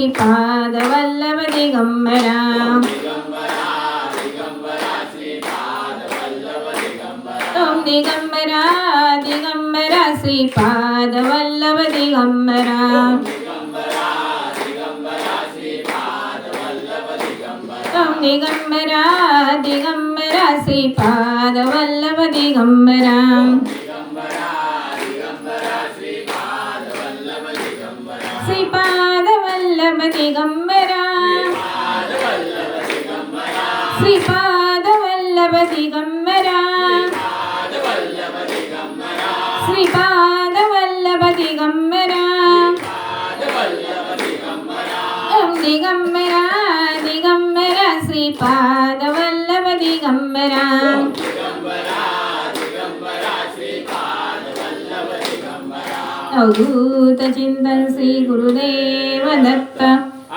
दिगंबरा श्रीपाद वल्लभ दिगंबरा ओम दिगंबरा दिगंबरा श्रीपाद वल्लभ दिगंबरा ओम दिगंबरा वल्लभ दिगंबरा श्रीपाद वल्लभ दिगंबरा श्रीपाद वल्लभ दिगंबरा ओम दिगंबरा दिगंबरा श्रीपाद वल्लभ दिगंबरा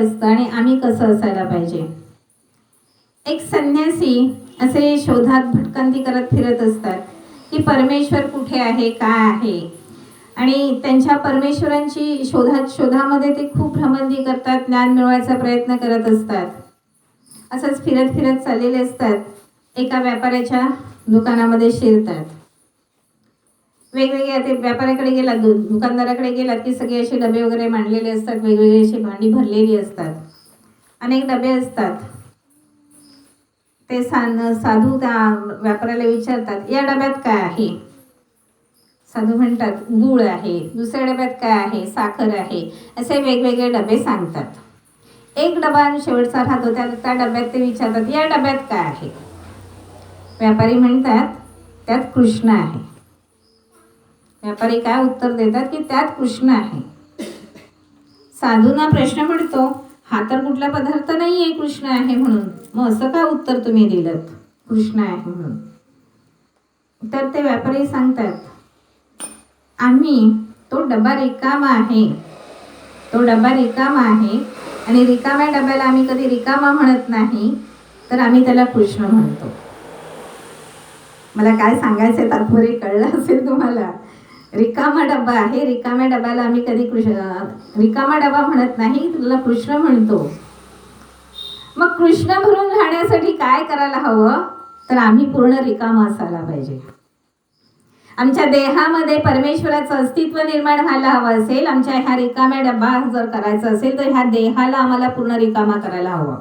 असतं आणि आम्ही कसं असायला पाहिजे. एक संन्यासी असे शोधात भटकंती करत फिरत असतात की परमेश्वर कुठे आहे काय आहे? आणि त्यांच्या परमेश्वरांची शोधात शोधामध्ये ते खूप भ्रमंती करतात ज्ञान मिळवायचा प्रयत्न करत असतात. असंच फिरत फिरत चाललेले असतात. एका व्यापाऱ्याच्या दुकानामध्ये शिरतात. वेगवेगळे ते व्यापाऱ्याकडे गेलात दु दुकानदाराकडे गेलात की सगळे असे डबे वगैरे मांडलेले असतात वेगवेगळी अशी भांडी भरलेली असतात. अनेक डबे असतात. ते सान साधू त्या व्यापाऱ्याला विचारतात या डब्यात काय आहे? साधू म्हणतात गूळ आहे दुसऱ्या डब्यात काय आहे? साखर आहे. असे वेगवेगळे डबे सांगतात. एक डबा शेवटचा राहतो त्या त्या डब्यात ते विचारतात या डब्यात काय आहे? व्यापारी म्हणतात त्यात कृष्ण आहे. व्यापारी काय उत्तर देतात की त्यात कृष्ण आहे. साधूंना प्रश्न पडतो हा तर कुठला पदार्थ नाही आहे कृष्ण आहे म्हणून. मग असं का उत्तर तुम्ही दिलं कृष्ण आहे म्हणून. तर ते व्यापारी सांगतात आम्ही तो डबा रिकामा आहे. तो डबा रिकामा आहे आणि रिकाम्या डब्याला आम्ही कधी रिकामा म्हणत नाही तर आम्ही त्याला कृष्ण म्हणतो. मला काय सांगायचं तात्पर्य कळलं असेल तुम्हाला? रिकामा डबा आहे. रिकाम्या डब्याला आम्ही कधी कृष्ण रिकामा डबा म्हणत नाही तुला कृष्ण म्हणतो. मग कृष्ण भरून राहण्यासाठी काय करायला हवं? तर आम्ही पूर्ण रिकामा असायला पाहिजे. आमच्या देहामध्ये परमेश्वराचं अस्तित्व निर्माण व्हायला हवं असेल आमच्या ह्या रिकाम्या डबा जर करायचा असेल तर ह्या देहाला आम्हाला पूर्ण रिकामा करायला हवं.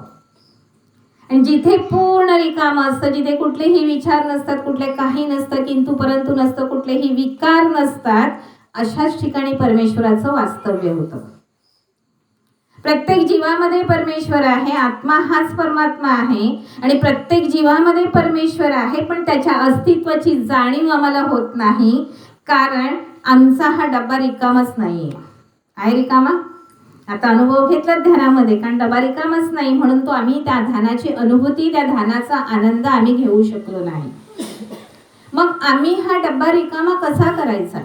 आणि जिथे पूर्ण रिकाम असतं जिथे कुठलेही विचार नसतात कुठले काही नसतं किंतु परंतु नसतं कुठलेही विकार नसतात अशाच ठिकाणी परमेश्वराचं वास्तव्य होतं. प्रत्येक जीवामध्ये परमेश्वर आहे आत्मा हाच परमात्मा आहे आणि प्रत्येक जीवामध्ये परमेश्वर आहे पण त्याच्या अस्तित्वाची जाणीव आम्हाला होत नाही कारण आमचा हा डब्बा रिकामच नाही आहे रिकामा? आता अनुभव घेतला ध्यानामध्ये कारण डबा रिकामच नाही म्हणून तो आम्ही त्या ध्यानाची अनुभूती त्या ध्यानाचा आनंद आम्ही घेऊ शकलो नाही. मग आम्ही हा डब्बा रिकामा कसा करायचा?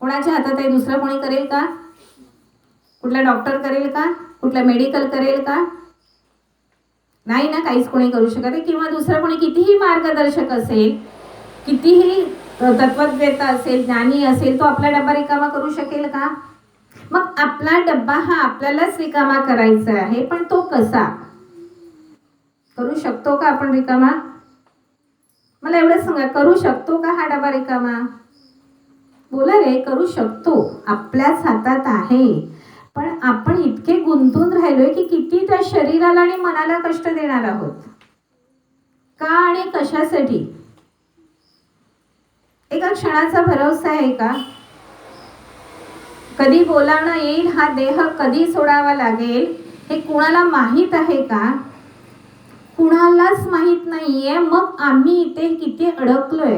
कोणाच्या हातात आहे? दुसरं कोणी करेल का? कुठला डॉक्टर करेल का? कुठला मेडिकल करेल का? नाही ना काहीच कोणी करू शकत आहे किंवा दुसरं कोणी कितीही मार्गदर्शक असेल कितीही तत्वज्ञता असेल ज्ञानी असेल तो आपला डब्बा रिकामा करू शकेल का? मग आपला डब्बा हा आपल्यालाच रिकामा करायचा आहे पण तो कसा? करू शकतो का आपण रिकामा? मला एवढं सांगा करू शकतो का हा डबा रिकामा? बोला रे करू शकतो. आपल्याच हातात आहे. पण आपण इतके गुंतून राहिलोय की किती त्या शरीराला आणि मनाला कष्ट देणार आहोत? का आणि कशासाठी? एका क्षणाचा भरोसा आहे का? कधी बोलावणं येईल हा देह कधी सोडावा लागेल हे कुणाला माहीत आहे का? कुणालाच माहीत नाहीये. मग आम्ही इथे किती अडकलोय?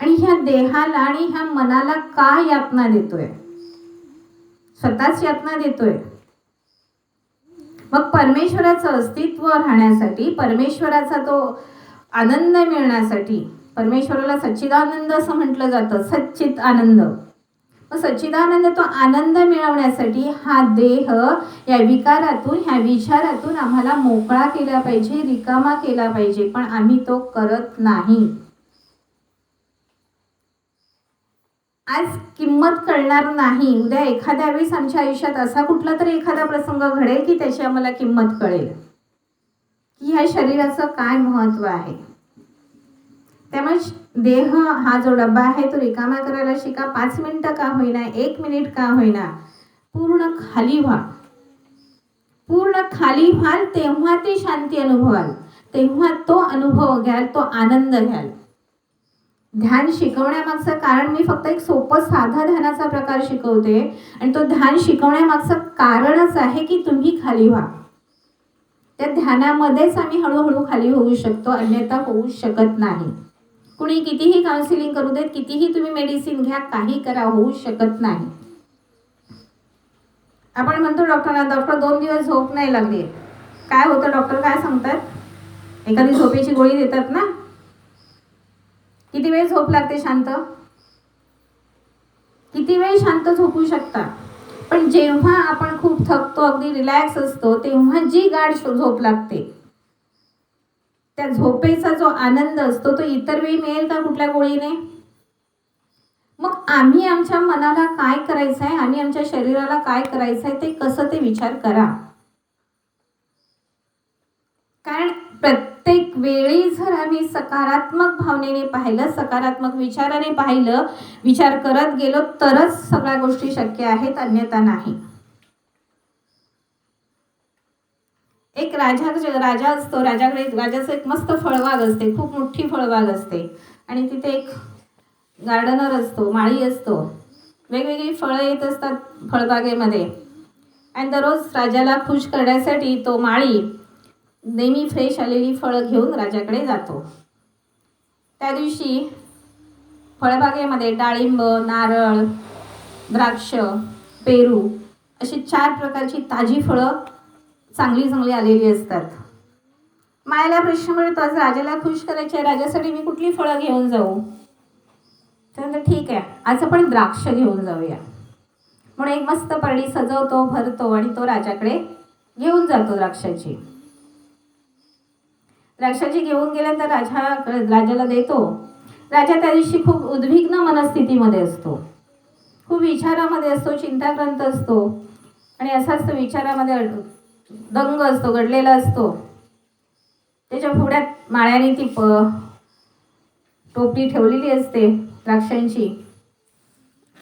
आणि ह्या देहाला आणि ह्या मनाला का यातना देतोय? स्वतःच यातना देतोय. मग परमेश्वराचं अस्तित्व राहण्यासाठी परमेश्वराचा तो आनंद मिळण्यासाठी परमेश्वराला सच्चिदानंद असं म्हटलं जातं सच्चित आनंद मग सच्चिदानंद तो आनंद मिळवण्यासाठी हा देह या विकारातून ह्या विचारातून आम्हाला मोकळा केला पाहिजे रिकामा केला पाहिजे पण आम्ही तो करत नाही. आज किंमत कळणार नाही. उद्या एखाद्या वेळेस आमच्या आयुष्यात असा कुठला तरी एखादा प्रसंग घडेल की त्याची आम्हाला किंमत कळेल? की ह्या शरीराचं काय महत्त्व आहे? त्यामुळे देह हा जो डब्बा आहे तो रिकामा करायला शिका. पाच मिनिटं का होईना एक मिनिट का होईना. पूर्ण खाली व्हा. पूर्ण खाली व्हाल तेव्हा ते शांती अनुभवाल. तेव्हा तो अनुभव घ्याल तो आनंद घ्याल. ध्यान शिकवण्यामागचं कारण मी फक्त एक सोपं साधा ध्यानाचा प्रकार शिकवते. आणि तो ध्यान शिकवण्यामागचं कारणच आहे की तुम्ही खाली व्हा. त्या ध्यानामध्येच आम्ही हळूहळू खाली होऊ शकतो अन्यथा होऊ शकत नाही. कुणी कितीही काउन्सिलिंग करू देत कितीही तुम्ही मेडिसिन घ्या काही करा होऊ शकत नाही. आपण म्हणतो डॉक्टरना डॉक्टर दोन दिवस झोप नाही लागली. काय होतं डॉक्टर? काय सांगतात? एखादी झोपेची गोळी देतात ना? किती वेळ झोप लागते शांत? किती वेळ शांत झोपू शकता? पण जेव्हा आपण खूप थकतो अगदी रिलॅक्स असतो तेव्हा जी गाढ शो- झोप लागते. त्या झोपेचा जो आनंद असतो तो इतर वेळी मिळेल का कुठल्या गोळीने? मग आम्ही आमच्या मनाला काय करायचं आहे आणि आमच्या शरीराला काय करायचं आहे ते कसं ते विचार करा. कारण प्रत्येक वेळी जर आम्ही सकारात्मक भावनेने पाहिलं सकारात्मक विचाराने पाहिलं विचार करत गेलो तरच सगळ्या गोष्टी शक्य आहेत अन्यथा नाही एक राजा राजा असतो राजाकडे राजाचं एक मस्त फळबाग असते खूप मोठी फळबाग असते. आणि तिथे एक गार्डनर असतो माळी असतो. वेगवेगळी फळं येत असतात फळबागेमध्ये. आणि दररोज राजाला खुश करण्यासाठी तो माळी नेहमी फ्रेश आलेली फळं घेऊन राजाकडे जातो. त्या दिवशी फळबागेमध्ये डाळिंब नारळ द्राक्ष पेरू अशी चार प्रकारची ताजी फळं चांगली चांगली आलेली असतात. मायाला प्रश्न मिळतो आज राजाला खुश करायचे राजासाठी मी कुठली फळं घेऊन जाऊ? तर ठीक आहे आज आपण द्राक्ष घेऊन जाऊया. म्हणून एक मस्त परडी सजवतो भरतो आणि तो राजाकडे घेऊन जातो द्राक्षाची. द्राक्षाची घेऊन गेल्यानंतर राजा राजाला देतो. राजा त्या दिवशी खूप उद्विग्न मनस्थितीमध्ये असतो. खूप विचारामध्ये असतो चिंताग्रंत असतो. आणि असाच तो विचारामध्ये दंग असतो गडलेला असतो. त्याच्या फुड्यात माळ्याने ती प टोपली ठेवलेली असते द्राक्षांची.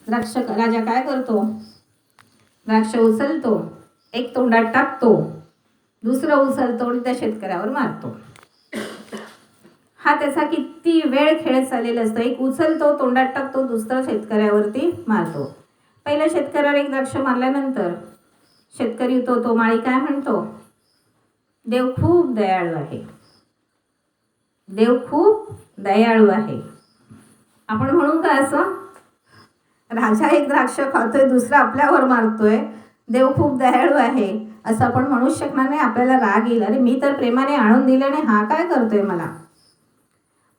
द्राक्ष राजा काय करतो? द्राक्ष उचलतो एक तोंडात टाकतो दुसरं उचलतो आणि त्या शेतकऱ्यावर मारतो. हा त्याचा किती वेळ खेळ चाललेला असतो. एक उचलतो तोंडात टाकतो दुसरा शेतकऱ्यावरती मारतो. पहिल्या शेतकऱ्यावर एक द्राक्ष मारल्यानंतर शेतकरी तो तो माळी काय म्हणतो? देव खूप दयाळू आहे. देव खूप दयाळू आहे. आपण म्हणू का असं? राजा एक द्राक्ष खातोय दुसरा आपल्यावर मारतोय. देव खूप दयाळू आहे. असं आपण म्हणू शकणार नाही. आपल्याला राग येईल. अरे मी तर प्रेमाने आणून दिले आणि हा काय करतोय मला?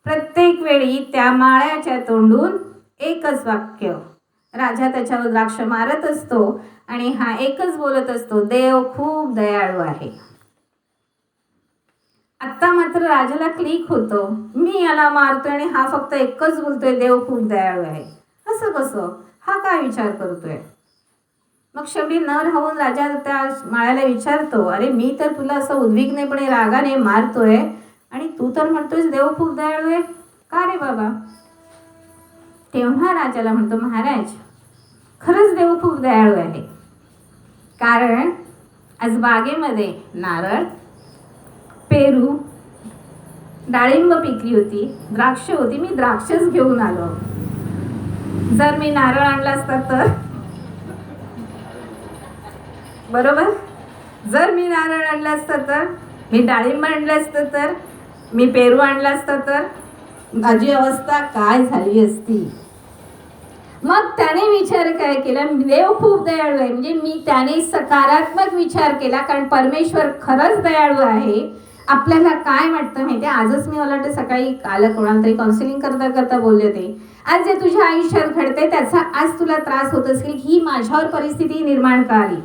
प्रत्येक वेळी त्या माळ्याच्या तोंडून एकच वाक्य राजा त्याच्यावर द्राक्ष मारत असतो आणि हा एकच बोलत असतो देव खूप दयाळू आहे. आत्ता मात्र राजाला क्लिक होतं. मी याला मारतोय आणि हा फक्त एकच बोलतोय देव खूप दयाळू आहे. असं कसं? हा काय विचार करतोय? मग शेवटी न राहून राजा त्या माळ्याला विचारतो अरे मी तर तुला असं उद्विग्नपणे रागाने मारतोय आणि तू तर म्हणतोयस देव खूप दयाळू आहे. का रे बाबा? तेव्हा राजाला म्हणतो महाराज खरंच देव खूप दयाळू आहे. कारण आज बागेमध्ये नारळ पेरू डाळिंब पिकली होती द्राक्ष होती मी द्राक्षच घेऊन आलो. जर मी नारळ आणला असता तर? बरोबर? जर मी नारळ आणलं असतं तर? मी डाळिंब आणलं असतं तर? मी पेरू आणला असतं तर? माझी अवस्था काय झाली असती? मग त्याने विचार काय केला? देव खूप दयाळू आहे. म्हणजे मी त्याने सकारात्मक विचार केला कारण परमेश्वर खरंच दयाळू आहे. आपल्याला काय वाटतं माहिती आजच मी मला वाटतं सकाळी आलं कोणाला तरी काउन्सिलिंग करता करता बोलले होते. आज जे तुझ्या आयुष्यात घडते त्याचा आज तुला त्रास होत असेल ही माझ्यावर परिस्थिती निर्माण का आली?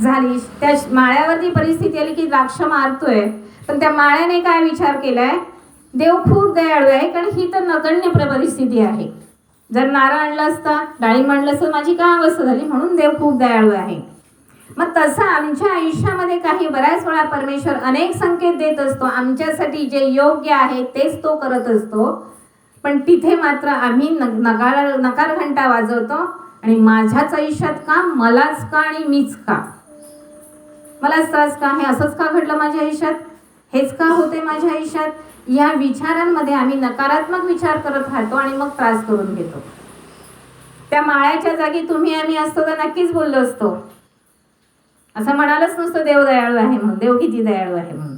झाली. त्या माळ्यावरती परिस्थिती आली की द्राक्ष मारतोय. पण त्या माळ्याने काय विचार केलाय? देव खूप दयाळू आहे कारण ही तर नगण्य प्र- परिस्थिती आहे. जर नारळ आणलं असता डाळिंब आणलं असतं माझी काय अवस्था झाली? म्हणून देव खूप दयाळू आहे. मग तसं आमच्या आयुष्यामध्ये काही बऱ्याच वेळा परमेश्वर अनेक संकेत देत असतो. आमच्यासाठी जे योग्य आहे तेच तो करत असतो. पण तिथे मात्र आम्ही न नकार नकार घंटा वाजवतो. आणि माझ्याच आयुष्यात का? मलाच का? आणि मीच का? मलाच त्रास का? हे असंच का घडलं माझ्या आयुष्यात? हेच का होते माझ्या आयुष्यात? या विचारांमध्ये आम्ही नकारात्मक विचार करत राहतो आणि मग त्रास करून घेतो. त्या माळ्याच्या जागी तुम्ही आम्ही असतो तर नक्कीच बोललो असतो. असं म्हणालच नसतं देव दयाळू आहे म्हणून देव किती दयाळू आहे म्हणून.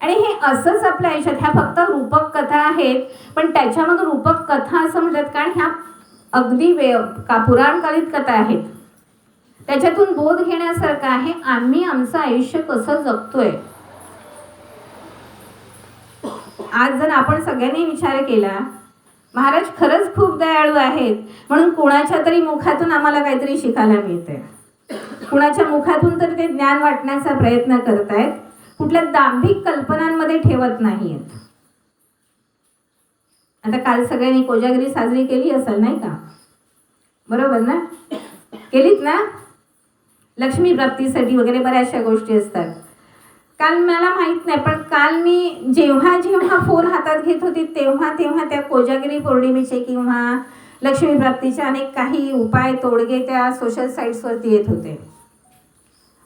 आणि हे असंच आपल्या आयुष्यात ह्या फक्त रूपक कथा आहेत पण त्याच्यामधून रूपक कथा असं म्हणतात कारण ह्या अगदी वे का पुराणकालीन कथा आहेत. त्याच्यातून बोध घेण्यासारखं आहे आम्ही आमचं आयुष्य कसं जगतोय. आज जर आपण सगळ्यांनी विचार केला महाराज खरंच खूप दयाळू आहेत. म्हणून कुणाच्या तरी मुखातून आम्हाला काहीतरी शिकायला मिळतंय. कुणाच्या मुखातून तर ते ज्ञान वाटण्याचा प्रयत्न करतायत. कुठल्या दांभिक कल्पनांमध्ये ठेवत नाहीयेत. आता काल सगळ्यांनी कोजागिरी साजरी केली असेल नाही का? बरोबर ना? केलीत ना? लक्ष्मी प्राप्तीसाठी वगैरे बऱ्याचशा गोष्टी असतात. काल मला माहीत नाही पण काल मी जेव्हा जेव्हा फोन हातात घेत होती तेव्हा तेव्हा त्या कोजागिरी पौर्णिमेचे किंवा लक्ष्मी प्राप्तीचे अनेक काही उपाय तोडगे त्या सोशल साईट्सवरती येत होते.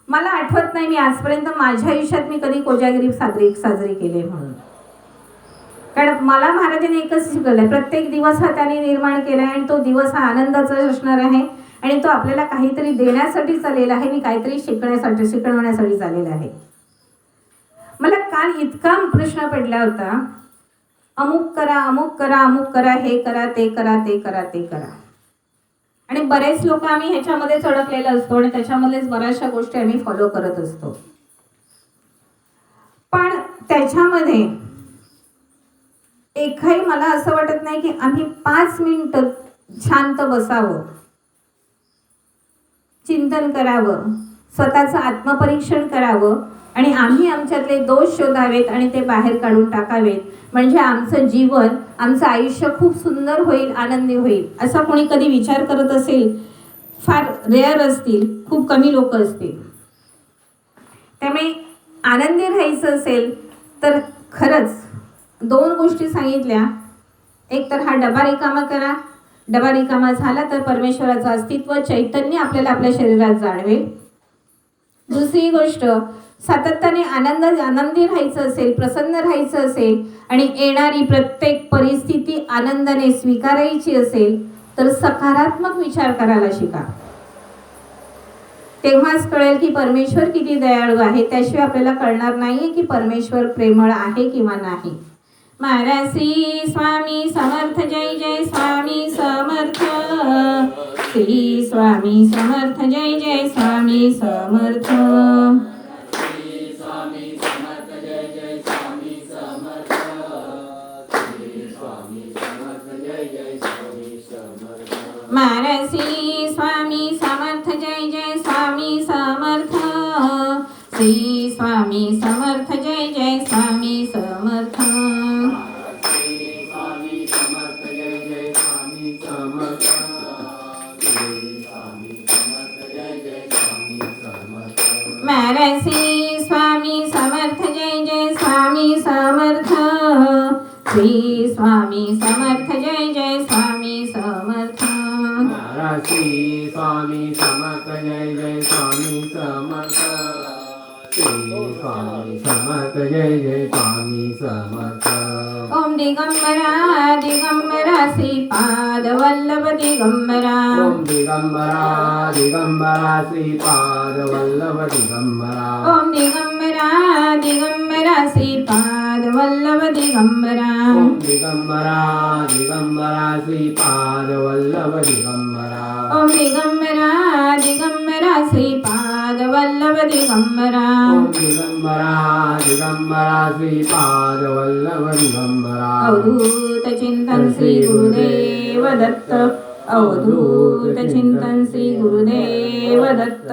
मला आठवत नाही मी आजपर्यंत माझ्या आयुष्यात मी कधी कोजागिरी साजरी साजरी केली म्हणून. कारण मला महाराजांनी एकच शिकवलं आहे प्रत्येक दिवस हा त्याने निर्माण केला आहे आणि तो दिवस हा आनंदाचा असणार आहे आणि तो आपल्याला काहीतरी देण्यासाठी चाललेला आहे आणि काहीतरी शिकण्यासाठी शिकवण्यासाठी चाललेला आहे. मला काल इतका प्रश्न पडला होता. अमुक करा अमुक करा अमुक करा हे करा ते करा ते करा ते करा. आणि बरेच लोक आम्ही ह्याच्यामध्येच अडकलेलो असतो आणि त्याच्यामध्येच बऱ्याचशा गोष्टी आम्ही फॉलो करत असतो. पण त्याच्यामध्ये एकही मला असं वाटत नाही की आम्ही पाच मिनिटं शांत बसावं. चिंतन करावं. स्वतःचं आत्मपरीक्षण करावं. आणि आम्ही आमच्यातले दोष शोधावेत आणि ते बाहेर काढून टाकावेत. म्हणजे आमचं जीवन आमचं आयुष्य खूप सुंदर होईल आनंदी होईल असा कोणी कधी विचार करत असेल फार रेअर असतील खूप कमी लोक असतील. त्यामुळे आनंदी राहायचं असेल तर खरंच दोन गोष्टी सांगितल्या. एक तर हा डबा रिकामा करा. डबा रिकामा झाला तर परमेश्वराचं अस्तित्व चैतन्य आपल्याला आपल्या शरीरात जाणवेल. दुसरी गोष्ट सातत्याने आनंद आनंदी राहायचं असेल प्रसन्न राहायचं असेल आणि येणारी प्रत्येक परिस्थिती आनंदाने स्वीकारायची असेल तर सकारात्मक विचार करायला शिका. तेव्हाच कळेल की परमेश्वर किती दयाळू आहे. त्याशिवाय आपल्याला कळणार नाहीये की परमेश्वर प्रेमळ आहे किंवा नाही. महाराज श्री स्वामी समर्थ जय जय स्वामी समर्थ. श्री स्वामी समर्थ जय जय स्वामी समर्थ. महाराज स्वामी समर्थ जय जय स्वामी समर्थ. श्री स्वामी समर्थ जय जय स्वामी समर्थ. स्वामी स्वामी समर्थ जय जय स्वामी समर्थ मारसी स्वामी समर्थ जय जय स्वामी समर्थ. श्री स्वामी समर्थ जय जय श्री स्वामी समर्थ जय जय स्वामी समर्थ। श्री स्वामी समर्थ जय जय स्वामी समर्थ। ओम दिगंबरा दिगंबरा श्रीपाद वल्लभ दिगंबरा। ओम दिगंबरा दिगंबरा श्रीपाद वल्लभ दिगंबरा। ओम दिगंबरा दिगंबरा श्रीपाद वल्लभ दिगंबरा। ओम दिगंबरा दिगंबरा श्रीपाद वल्लभ दिगंबरा। ओम दिगंबरा दिगंबरा श्रीपाद वल्लभ दिगंबरा। ओम दिगंबरा दिगंबरा श्रीपाद वल्लभ दिगंबरा। अवधूत चिंतन श्री गुरुदेव दत्त। अवधूत चिंतन श्री गुरुदेव दत्त।